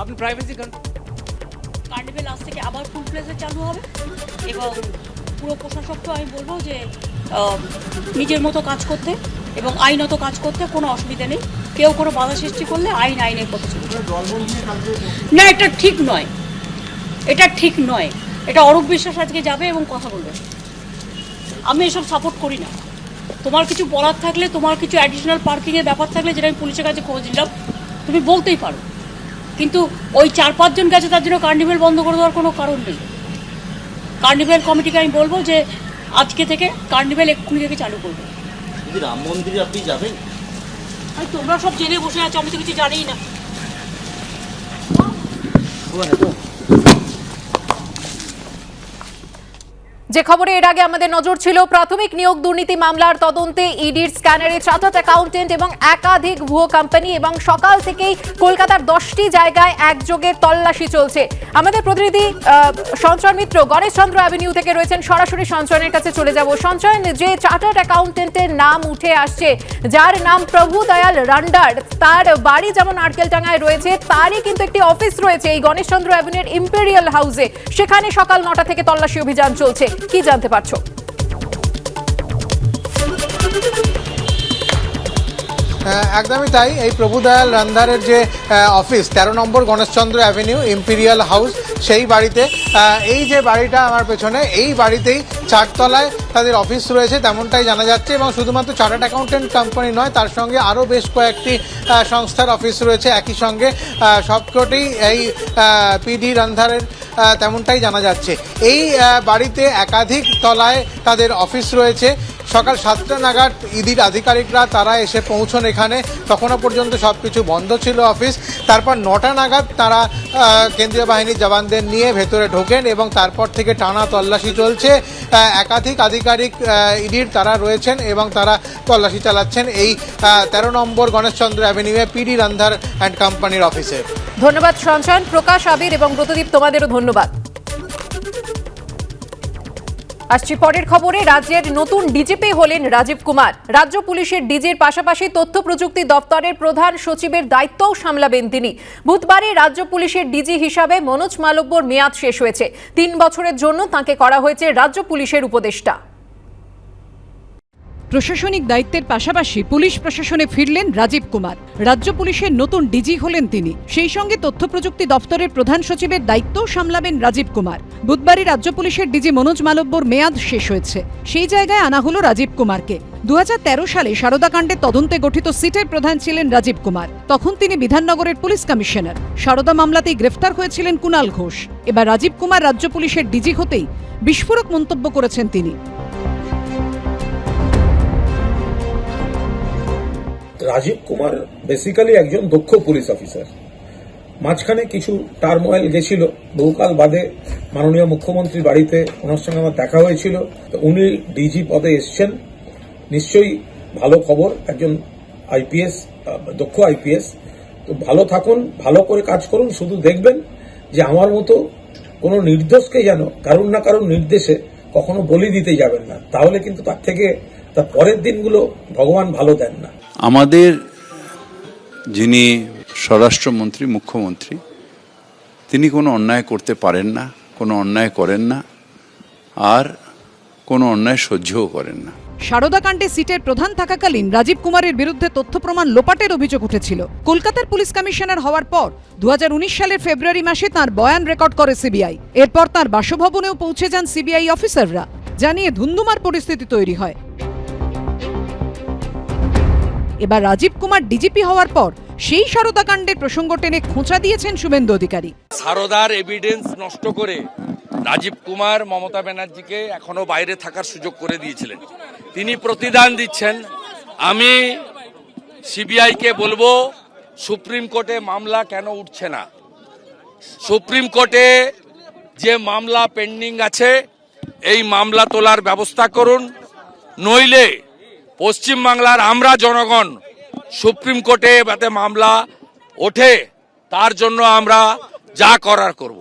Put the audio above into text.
আপনি privacy carnival আজ থেকে আবার ফুল প্লেসে চালু হবে। এবং পুরো প্রশাসককে আমি বলব যে নিজের মতো কাজ করতে এবং আইনত কাজ করতে কোনো অসুবিধা নেই। কেউ কোনো বাধা সৃষ্টি করলে আইন আইনের পথে চলবে না, এটা ঠিক নয়। এটা ঠিক নয়। এটা অরূপ বিশ্বাস আজকে যাবে এবং কথা বলবে। আমি এসব সাপোর্ট করি না। তোমার কিছু বলার থাকলে, তোমার কিছু অ্যাডিশনাল পার্কিংয়ের ব্যাপার থাকলে, যেটা আমি পুলিশের কাছে খোঁজ নিলাম, তুমি বলতেই পারো। কিন্তু ওই চার পাঁচজন গেছে তার জন্য কার্নিভেল বন্ধ করে দেওয়ার কোনো কারণ নেই। কার্নিভেল কমিটিকে আমি বলব যে আজকে থেকে কার্নিভেল এক্ষুনি থেকে চালু করব। রাম মন্দিরে আপনি যাবেন? আর তোমরা সব জেনে বসে আছো আমি তো কিছু জানিই না। যে খবরে এর আগে আমাদের নজর ছিল, প্রাথমিক নিয়োগ দুর্নীতি মামলার তদন্তে ইডির স্ক্যানারে চার্টার্ড অ্যাকাউন্টেন্ট এবং একাধিক ভুয়ো কোম্পানি এবং সকাল থেকেই কলকাতার দশটি জায়গায় একযোগে তল্লাশি চলছে। আমাদের প্রতিনিধি সঞ্চয় মিত্র গণেশচন্দ্র অ্যাভিনিউ থেকে রয়েছেন, সরাসরি সঞ্চয়নের কাছে চলে যাব। সঞ্চয়ন যে চার্টার্ড অ্যাকাউন্টেন্টের নাম উঠে আসছে, যার নাম প্রভু দয়াল রান্ডার, তার বাড়ি যেমন নারকেলটাঙ্গায় রয়েছে, তারই কিন্তু একটি অফিস রয়েছে এই গণেশচন্দ্র অ্যাভিনিউর ইম্পেরিয়াল হাউসে সেখানে সকাল নটা থেকে তল্লাশি অভিযান চলছে। কি জানতে পারছ? একদমই তাই। এই প্রভুদয়াল রান্ধারের যে অফিস তেরো নম্বর গণেশচন্দ্র অ্যাভিনিউ ইম্পিরিয়াল হাউস সেই বাড়িতে এই যে বাড়িটা আমার পেছনে, এই বাড়িতেই চারতলায় তাদের অফিস রয়েছে, তেমনটাই জানা যাচ্ছে এবং শুধুমাত্র চার্টার্ড অ্যাকাউন্টেন্ট কোম্পানি নয়, তার সঙ্গে আরও বেশ কয়েকটি সংস্থার অফিস রয়েছে। একই সঙ্গে সবকটি এই পিডি রান্ধারের তেমনটাই জানা যাচ্ছে। এই বাড়িতে একাধিক তলায় তাদের অফিস রয়েছে। সকাল সাতটা নাগাদ ইদির আধিকারিকরা তারা এসে পৌঁছন এখানে। তখনও পর্যন্ত সব কিছু বন্ধ ছিল অফিস। তারপর নটা নাগাদ তারা কেন্দ্রীয় বাহিনীর জওয়ানদের নিয়ে ভেতরে ঢোকেন এবং তারপর থেকে টানা তল্লাশি চলছে। একাধিক আধিকারিক ইডির তারা রয়েছেন এবং তারা তল্লাশি চালাচ্ছেন এই তেরো নম্বর গণেশচন্দ্র অ্যাভিনিউয়ে পিডি রান্ধার অ্যান্ড কোম্পানির অফিসে। ধন্যবাদ, সঞ্চয়ন। প্রকাশ আবির এবং ব্রতদীপ তোমাদেরও ধন্যবাদ। আসছি পরের খবরে, রাজ্যের নতুন ডিজিপি হলেন রাজীব কুমার। রাজ্য পুলিশের ডিজির পাশাপাশি তথ্য প্রযুক্তি দপ্তরের প্রধান সচিবের দায়িত্বও সামলাবেন তিনি। বুধবারে রাজ্য পুলিশের ডিজি হিসাবে মনোজ মালব্যর মেয়াদ শেষ হয়েছে। তিন বছরের জন্য তাকে করা হয়েছে রাজ্য পুলিশের উপদেষ্টা। প্রশাসনিক দায়িত্বের পাশাপাশি পুলিশ প্রশাসনে ফিরলেন রাজীব কুমার। রাজ্য পুলিশের নতুন ডিজি হলেন তিনি। সেই সঙ্গে তথ্য প্রযুক্তি দপ্তরের প্রধান সচিবের দায়িত্বও সামলাবেন রাজীব কুমার। বুধবারই রাজ্য পুলিশের ডিজি মনোজ মালব্যর মেয়াদ শেষ হয়েছে। সেই জায়গায় আনা হলো রাজীব কুমারকে। দু হাজার তেরো সালে সারদাকাণ্ডে তদন্তে গঠিত সিটের প্রধান ছিলেন রাজীব কুমার। তখন তিনি বিধাননগরের পুলিশ কমিশনার। সারদা মামলাতেই গ্রেফতার হয়েছিলেন কুণাল ঘোষ। এবার রাজীব কুমার রাজ্য পুলিশের ডিজি হতেই বিস্ফোরক মন্তব্য করেছেন তিনি। রাজীব কুমার বেসিক্যালি একজন দক্ষ পুলিশ অফিসার মাঝখানে কিছু টার্মোয়েল গেছিল। বহুকাল বাদে মাননীয় মুখ্যমন্ত্রীর বাড়িতে ওনার সঙ্গে আমার দেখা হয়েছিল। তো উনি ডিজি পদে এসছেন। নিশ্চয়ই ভালো খবর। একজন আইপিএস দক্ষ আইপিএস তো ভালো থাকুন, ভালো করে কাজ করুন, শুধু দেখবেন যে আমার মতো কোনো নির্দোষকে যেন কারুর না কারুর নির্দেশে কখনো বলি দিতে যাবেন না। তাহলে কিন্তু তার থেকে, তার পরের দিনগুলো ভগবান ভালো দেন না। আমাদের যিনি স্বরাষ্ট্রমন্ত্রী, মুখ্যমন্ত্রী, তিনি কোনো অন্যায় করতে পারেন না, কোনো অন্যায় করেন না, আর কোনো অন্যায় সহ্যও করেন না। সারদাকাণ্ডে সিটের প্রধান থাকাকালীন রাজীব কুমারের বিরুদ্ধে তথ্য প্রমাণ লোপাটের অভিযোগ উঠেছিল। কলকাতার পুলিশ কমিশনার হওয়ার পর দু হাজার উনিশ সালের ফেব্রুয়ারি মাসে তার বয়ান রেকর্ড করে সিবিআই। এরপর তার বাসভবনেও পৌঁছে যান সিবিআই অফিসাররা। জানিয়ে ধুন্ধুমার পরিস্থিতি তৈরি হয়। এবার রাজীব কুমার ডিজিপি হওয়ার পর সেই সারদা সারদাকাণ্ডের প্রসঙ্গ টেনে খোঁচা দিয়েছেন শুভেন্দু অধিকারী। সারদার এভিডেন্স নষ্ট করে রাজীব কুমার মমতা ব্যানার্জিকে এখনও বাইরে থাকার সুযোগ করে দিয়েছিলেন। তিনি প্রতিদান দিচ্ছেন। আমি সিবিআইকে বলব, সুপ্রিম কোর্টে মামলা কেন উঠছে না? সুপ্রিম কোর্টে যে মামলা পেন্ডিং আছে, এই মামলা তোলার ব্যবস্থা করুন, নইলে পশ্চিমবাংলার আমরা জনগণ সুপ্রিম কোর্টে যাতে মামলা ওঠে তার জন্য আমরা যা করার করব।